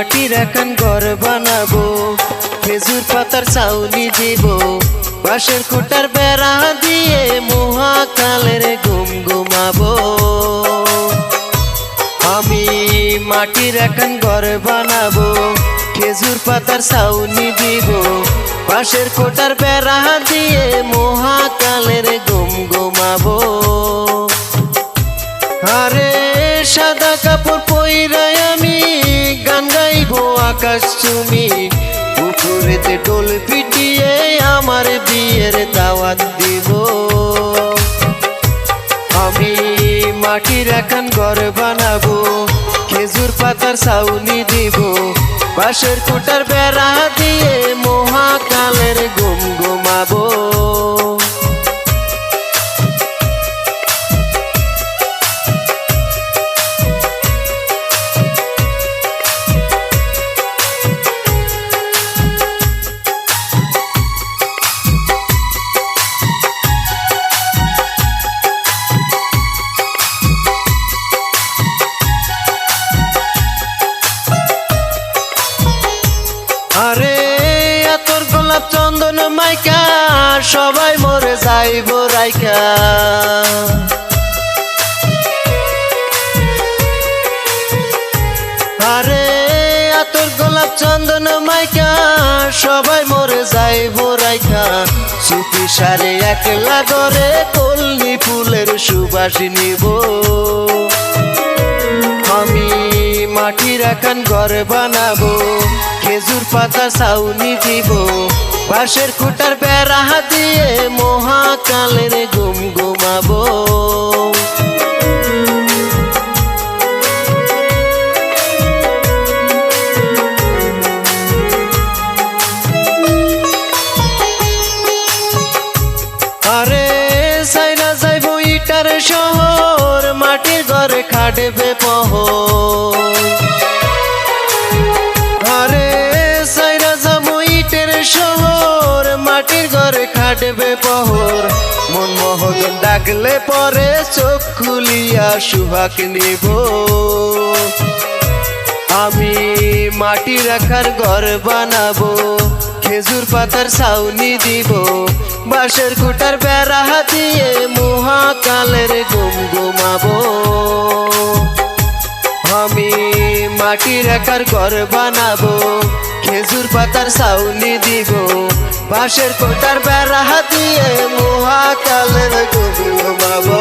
মাটির এখন ঘর বানাবো। খেজুর পাতার চাউনি দিব। বাঁশের খুঁটার বেড়া দিয়ে মহাকালের ঘুম ঘুমাবো। আমি মাটির এখন ঘর বানাবো। খেজুর পাতার ছাউনি দিব। বাঁশের কোটার বেড়া দিয়ে মহাকালের ঘুম ঘুমাবো। আকাশ তুমি পুকুরেতে টোল পিটিয়ে আমার বিয়ের দাওয়াত দিব। আমি মাটির এখন ঘর বানাবো, খেজুর পাতার সাউনি দিব। বাঁশের কোটার বেড়া দিয়ে মহাকালের আরে তোর গোলাপ চন্দন মাইকা, সবাই মরে যাইব রাইকা। আরে তোর গোলাপ চন্দন মাইকা, সবাই মরে যাইব রাইকা। সুপি সারে একলা করে কলনি ফুলের সুবাস নিব। আমি মাটির এখন ঘর বানাবো, খেজুর পাতা ছাউনি দিব। বাঁশের খুঁটার বেড়া দিয়ে মহাকালের সাইনা যাইব ইটার শহর, মাটির ঘরে খাটবে পহ খাটবে পহর। মন মোহন ডাকলে পরে চোখ খুলিয়া সুহাক নিব। আমি মাটি রাখার ঘর বানাবো, খেজুর পাতার ছাউনি দিব। বাঁশের খুঁটার বেড়া হাতিয়ে মহাকালের ঘুম ঘুমাবো আমি মাটি রাখার ঘর বানাবো খেজুর পাতার সাউলি দিব। বাঁশের কোটার বেড়া দিয়ে মহাকালের কবি ঘুমাবো